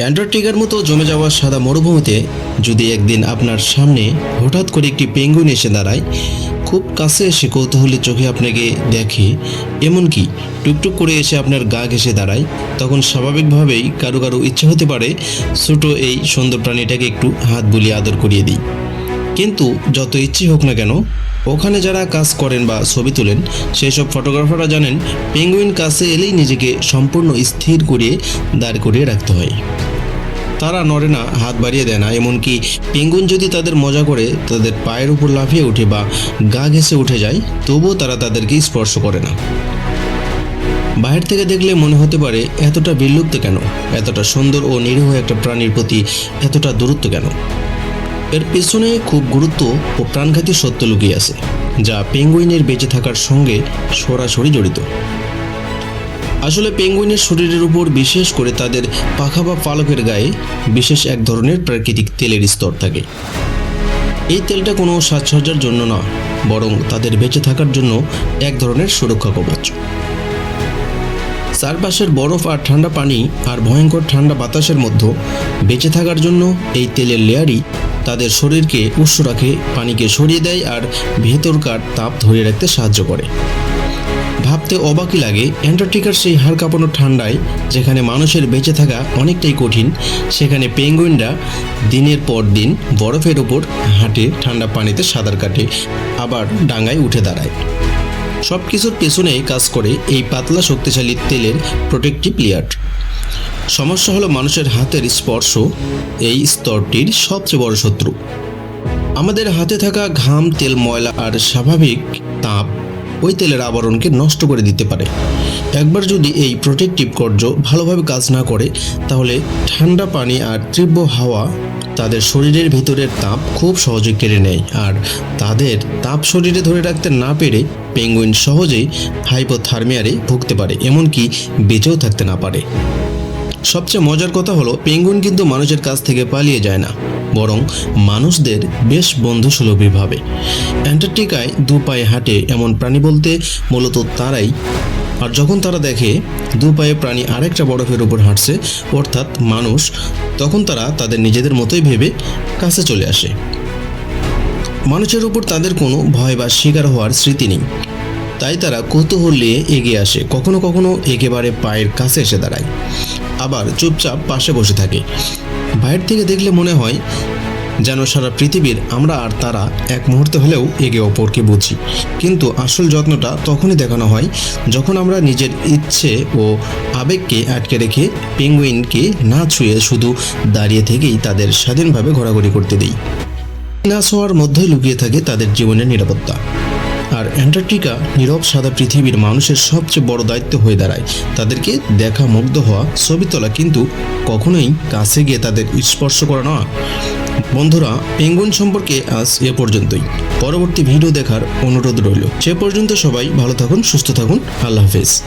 অ্যান্টার্কটিকার মতো জমে যাওয়া সাদা মরুভূমিতে যদি একদিন আপনার সামনে হঠাৎ করে একটি পেঙ্গুইন এসে দাঁড়ায়, খুব কাছে এসে কৌতূহলী চোখে আপনাকে দেখে, এমনকি টুকটুক করে এসে আপনার গা ঘেসে দাঁড়ায়, তখন স্বাভাবিকভাবেই কারও কারও ইচ্ছা হতে পারে ছোটো এই সুন্দর প্রাণীটাকে একটু হাত বুলিয়ে আদর করিয়ে দিই। কিন্তু যত ইচ্ছে হোক না কেন, ওখানে যারা কাজ করেন বা ছবি তোলেন সেই সব ফটোগ্রাফাররা জানেন, পেঙ্গুইন কাছে এলেই নিজেকে সম্পূর্ণ স্থির করিয়ে দাঁড় করিয়ে রাখতে হয়। তারা নড়ে না, হাত বাড়িয়ে দেয় না। এমনকি পেঙ্গুইন যদি তাদের মজা করে, তাদের পায়ের উপর লাফিয়ে ওঠে বা গা ঘেঁষে উঠে যায়, তবুও তারা তাদেরকে স্পর্শ করে না। বাইরে থেকে দেখলে মনে হতে পারে, এতটা বিলুপ্ত কেন? এতটা সুন্দর ও নিরীহ একটা প্রাণীর প্রতি এতটা দূরত্ব কেন? এর পেছনে খুব গুরুত্ব ও প্রাণঘাতী সত্য লুকিয়ে আছে, যা পেঙ্গুইনের বেঁচে থাকার সঙ্গে সরাসরি জড়িত। আসলে পেঙ্গুইনের শরীরের উপর বিশেষ করে তাদের পাখা বা পালকের গায়ে বিশেষ এক ধরনের প্রাকৃতিক তেলের স্তর থাকে। এই তেলটা কোনো সাজসজ্জার জন্য না, বরং তাদের বেঁচে থাকার জন্য এক ধরনের সুরক্ষা কবচ। চারপাশের বরফ আর ঠান্ডা পানি আর ভয়ঙ্কর ঠান্ডা বাতাসের মধ্যে বেঁচে থাকার জন্য এই তেলের লেয়ারই তাদের শরীরকে উষ্ণ রাখে, পানিকে সরিয়ে দেয় আর ভেতরকার তাপ ধরে রাখতে সাহায্য করে। ভাবতে অবাকই লাগে। অ্যান্টার্কটিকার সেই হাড় কাঁপানো ঠান্ডায়, যেখানে মানুষের বেঁচে থাকা অনেকটাই কঠিন, সেখানে পেঙ্গুইনরা দিনের পর দিন বরফের ওপর হাঁটে, ঠান্ডা পানিতে সাঁতার কাটে, আবার ডাঙায় উঠে দাঁড়ায়। সব কিছুর পেছনে কাজ করে এই পাতলা শক্তিশালী তেলের প্রোটেক্টিভ লেয়ার। সমস্যা হলো মানুষের হাতের স্পর্শ এই স্তরটির সবচেয়ে বড় শত্রু। আমাদের হাতে থাকা ঘাম, তেল, ময়লা আর স্বাভাবিক তাপ ওই তেলের আবরণকে নষ্ট করে দিতে পারে। একবার যদি এই প্রোটেকটিভ কর্য ভালোভাবে কাজ না করে, তাহলে ঠান্ডা পানি আর তীব্র হাওয়া তাদের শরীরের ভিতরের তাপ খুব সহজে কেড়ে নেয় আর তাদের তাপ শরীরে ধরে রাখতে না পেরে পেঙ্গুইন সহজেই হাইপোথার্মিয়ারে ভুগতে পারে, এমনকি বেঁচেও থাকতে না পারে। সবচেয়ে মজার কথা হলো, পেঙ্গুইন কিন্তু মানুষের কাছ থেকে পালিয়ে যায় না। বরং মানুষদের বেশ বন্ধুসুলভীভাবে অ্যান্টার্কটিকায় দু পায়ে হাঁটে এমন প্রাণী বলতে মূলত তারাই। আর যখন তারা দেখে দু পায়ে প্রাণী আরেকটা বরফের উপর হাঁটছে, অর্থাৎ মানুষ, তখন তারা তাদের নিজেদের মতোই ভেবে কাছে চলে আসে। মানুষের উপর তাদের কোনো ভয় বা শিকার হওয়ার স্মৃতি নেই। তাই তারা কৌতূহল নিয়ে এগিয়ে আসে, কখনো কখনো একেবারে পায়ের কাছে এসে দাঁড়ায়। আবার চুপচাপ পাশে বসে থাকে। বাইরে থেকে দেখলে মনে হয় যেন সারা পৃথিবীর আমরা আর তারা এক মুহূর্তে হলেও একে অপরকে বুঝি। কিন্তু আসল যত্নটা তখনই দেখানো হয় যখন আমরা নিজের ইচ্ছে ও আবেগকে আটকে রেখে পেঙ্গুইনকে না ছুঁয়ে শুধু দাঁড়িয়ে থেকেই তাদের স্বাধীনভাবে ঘোরাঘুরি করতে দিই। না ছোঁয়ার মধ্যেই লুকিয়ে থাকে তাদের জীবনের নিরাপত্তা। আর অ্যান্টার্কটিকা নীরব সাদা পৃথিবীর মানুষের সবচেয়ে বড় দায়িত্ব হয়ে দাঁড়ায়। তাদেরকে দেখা মুগ্ধ হওয়া ছবি তোলা কিন্তু কখনোই কাছে গিয়ে তাদের স্পর্শ করা নয় বন্ধুরা পেঙ্গুন সম্পর্কে আজ এ পর্যন্তই। পরবর্তী ভিডিও দেখার অনুরোধ রইল। সে পর্যন্ত সবাই ভালো থাকুন, সুস্থ থাকুন। আল্লাহ হাফেজ।